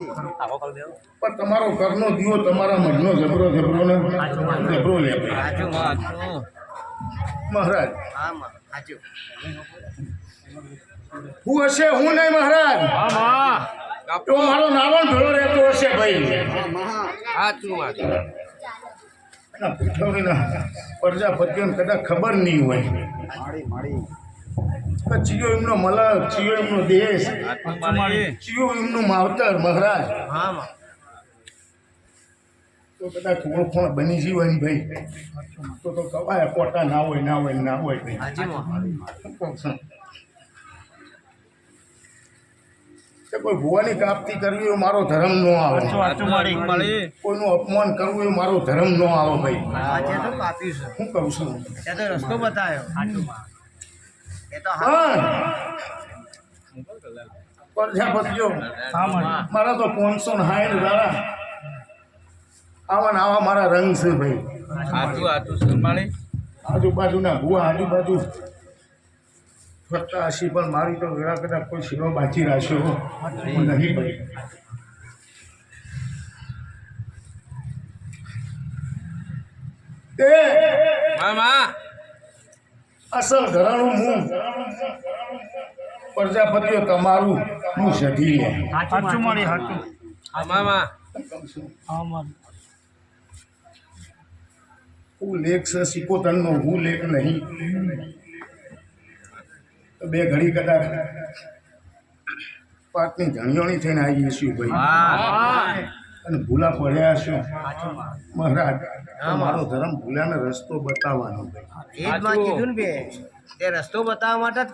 પણ તમારો ઘરનો દીવો તમારા મનનો જબરો જબરો ને જબરો લે મહારાજ. હું હશે, હું નહીં, મહારાજ? તો મારો નાવણ ભેળો રહેતો હશે ભાઈ. પ્રજાપતિઓને કદાચ ખબર નહીં હોય. ચિયો એમનો મલક ચિયો એમનો દેશ. ચિયો એમનું માવતર મહારાજ. તો કદાચ ઓળખોણ બની જી હોય ને ભાઈ. તો તો કવાય પોતા ના હોય ના હોય ના હોય કોઈ ભુવાની કાપતી કરવી એ મારો ધર્મ ન આવે. કોઈનું અપમાન કરવું એ મારો ધર્મ ન આવે ભાઈ. હું કહું છું. રસ્તો બતાવ્યો. પ્રજાપતિઓ મારા તો પાંચસો ને સાઠ દાડા આવા ને આવા મારા રંગ છે ભાઈ. આજુબાજુના ભૂવા આજુબાજુ. હશી પણ મારી તો ઘણા કદાચ કોઈ શીરો બાચી રાખ્યો હું. નહીં ભાઈ. તે અસલ ઘરાણું હું. પ્રજાપતિઓ તમારું હું સધી લે. હું લેખ છે સિકોતરનો હું લેખ નહીં. તો બે ઘડી કદાચ પાકની ધણિયોણી થઈને આવી જઈશું ભાઈ. અને ભૂલા પડ્યા છો. મહારાજ મારો ધર્મ ભૂલાને રસ્તો બતાવવાનો એ જ માં કીધું ને બે. તે રસ્તો બતાવવા માટે જ